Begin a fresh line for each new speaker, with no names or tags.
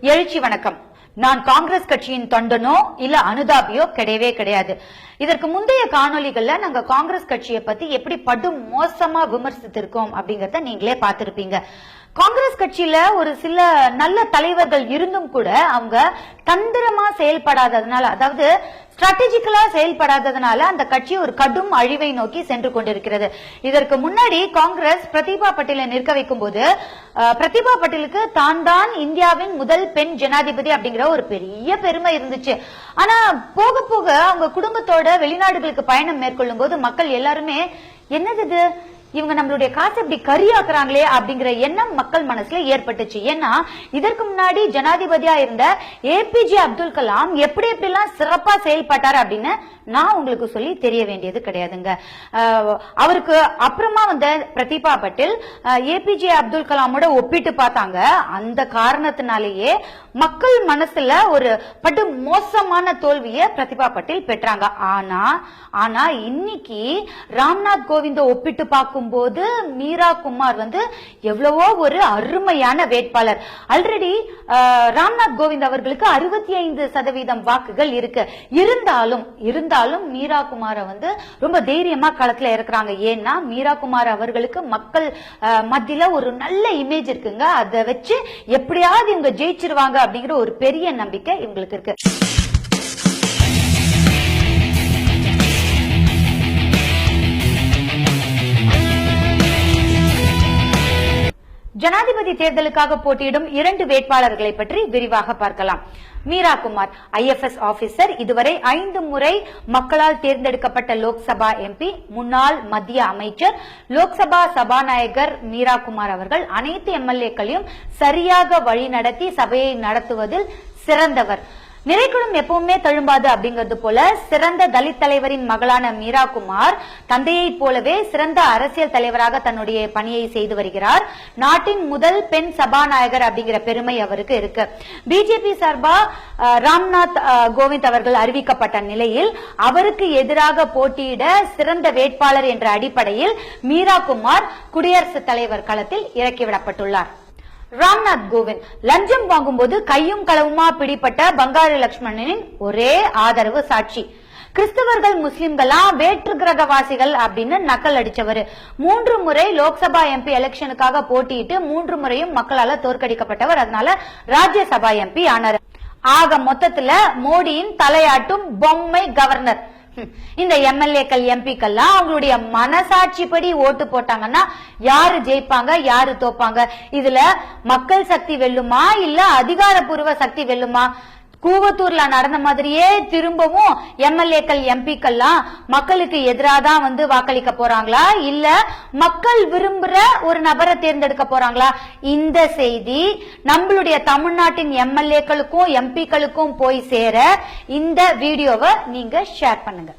எழுச்சி வணக்கம். நான் காங்கிரஸ் கட்சியின் தொண்டனோ இல்ல அனுதாபியோ கிடையவே கிடையாது. இதற்கு முந்தைய காணொளிகள்ல நாங்க காங்கிரஸ் கட்சியை பத்தி எப்படி படு மோசமா விமர்சித்திருக்கோம் அப்படிங்கறத நீங்களே பார்த்திருப்பீங்க. காங்கிரஸ் கட்சியில ஒரு சில நல்ல தலைவர்கள் இருந்தும் கூட அவங்க தந்திரமா செயல்படாததுனால அதாவது ஸ்ட்ராட்டஜிக்கலா செயல்படாததுனால அந்த கட்சி ஒரு கடும் அழிவை நோக்கி சென்று கொண்டிருக்கிறது. இதற்கு முன்னாடி காங்கிரஸ் பிரதிபா பட்டேலை நிற்க வைக்கும் போது பிரதீபா பிரதிபா பட்டேலுக்கு தான் தான் இந்தியாவின் முதல் பெண் ஜனாதிபதி அப்படிங்கிற ஒரு பெரிய பெருமை இருந்துச்சு. ஆனா போக போக அவங்க குடும்பத்தோட வெளிநாடுகளுக்கு பயணம் மேற்கொள்ளும் போது மக்கள் எல்லாருமே என்னது இது? இவங்க நம்மளுடைய காசை இப்படி கரியாக்குறாங்களே அப்படிங்கிற எண்ணம் மக்கள் மனசுல ஏற்பட்டுச்சு. ஏன்னா இதற்கு முன்னாடி ஜனாதிபதியா இருந்த ஏபிஜே அப்துல் கலாம் எப்படி எப்படிலாம் சிறப்பா செயல்பட்டார் அப்படின்னு நான் உங்களுக்கு சொல்லி தெரிய வேண்டியது கிடையாதுங்க. அவருக்கு அப்புறமா வந்த பிரதீபா பட்டில் ஏபிஜே அப்துல் கலாமோட ஒப்பிட்டு பார்த்தாங்க. அந்த காரணத்தினாலேயே மக்கள் மனசுல ஒரு பட்டு மோசமான தோல்வியை பிரதிபா பட்டில் பெற்றாங்க. ஆனா ஆனா இன்னைக்கு ராம்நாத் கோவிந்த ஒப்பிட்டு பார்க்கும் பார்க்கும்போது மீரா குமார் வந்து எவ்வளவோ ஒரு அருமையான வேட்பாளர். ஆல்ரெடி ராம்நாத் கோவிந்த் அவர்களுக்கு அறுபத்தி ஐந்து சதவீதம் வாக்குகள் இருக்கு. இருந்தாலும் இருந்தாலும் மீரா குமாரை வந்து ரொம்ப தைரியமா களத்துல இருக்கிறாங்க ஏன்னா மீரா குமார் அவர்களுக்கு மக்கள் மத்தியில ஒரு நல்ல இமேஜ் இருக்குங்க. அதை வச்சு எப்படியாவது இவங்க ஜெயிச்சிருவாங்க அப்படிங்கிற ஒரு பெரிய நம்பிக்கை இவங்களுக்கு இருக்கு. ஜனாதிபதி தேர்தலுக்காக போட்டியிடும் இரண்டு வேட்பாளர்களை பற்றி விரிவாக பார்க்கலாம். மீரா குமார் ஐஎஃப்எஸ் ஆபீசர் இதுவரை ஐந்து முறை மக்களால் தேர்ந்தெடுக்கப்பட்ட லோக்சபா எம்பி முன்னாள் மத்திய அமைச்சர் லோக்சபா சபாநாயகர் மீரா குமார் அவர்கள் அனைத்து எம்எல்ஏக்களையும் சரியாக வழிநடத்தி சபையை நடத்துவதில் சிறந்தவர். நிறைக்குளம் எப்பவுமே தழும்பாது அப்படிங்கிறது போல சிறந்த தலித் தலைவரின் மகளான மீரா குமார் தந்தையை போலவே சிறந்த அரசியல் தலைவராக தன்னுடைய பணியை செய்து வருகிறார். நாட்டின் முதல் பெண் சபாநாயகர் அப்படிங்கிற பெருமை அவருக்கு இருக்கு. பிஜேபி சார்பா ராம்நாத் அஹ், கோவிந்த் அவர்கள் அறிவிக்கப்பட்ட நிலையில் அவருக்கு எதிராக போட்டியிட சிறந்த வேட்பாளர் என்ற அடிப்படையில் மீரா குமார் குடியரசுத் தலைவர் களத்தில் இறக்கிவிடப்பட்டுள்ளார் ராம்நாத் கோவிந்த். லஞ்சம் வாங்கும்போது கையும் களவுமா பிடிப்பட்ட பங்காரு லட்சுமணனின் ஒரே ஆதரவு சாட்சி. கிறிஸ்தவர்கள் முஸ்லிம்களா வேற்று கிரகவாசிகள் அப்படின்னு நக்கல் அடிச்சவர். மூன்று முறை லோக்சபா எம்பி எலெக்ஷனுக்காக போட்டியிட்டு மூன்று முறையும் மக்களால தோற்கடிக்கப்பட்டவர். அதனால ராஜ்யசபா எம்பி ஆனார். ஆக மொத்தத்துல மோடியின் தலையாட்டும் பொம்மை கவர்னர். இந்த எம்எல்ஏக்கள் எம்பிக்கள்லாம் அவங்களுடைய மனசாட்சிப்படி ஓட்டு போட்டாங்கன்னா யாரு ஜெயிப்பாங்க யாரு தோப்பாங்க? இதுல மக்கள் சக்தி வெல்லுமா இல்ல அதிகாரப்பூர்வ சக்தி வெல்லுமா? கூவத்தூர்ல நடந்த மாதிரியே திரும்பவும் எம்எல்ஏக்கள் எம்பிக்கள்லாம் மக்களுக்கு எதிராக தான் வந்து வாக்களிக்க போறாங்களா? இல்ல மக்கள் விரும்புற ஒரு நபரை தேர்ந்தெடுக்க போறாங்களா? இந்த செய்தி நம்மளுடைய தமிழ்நாட்டின் எம்எல்ஏக்களுக்கும் எம்பிக்களுக்கும் போய் சேர இந்த வீடியோவை நீங்க ஷேர் பண்ணுங்க.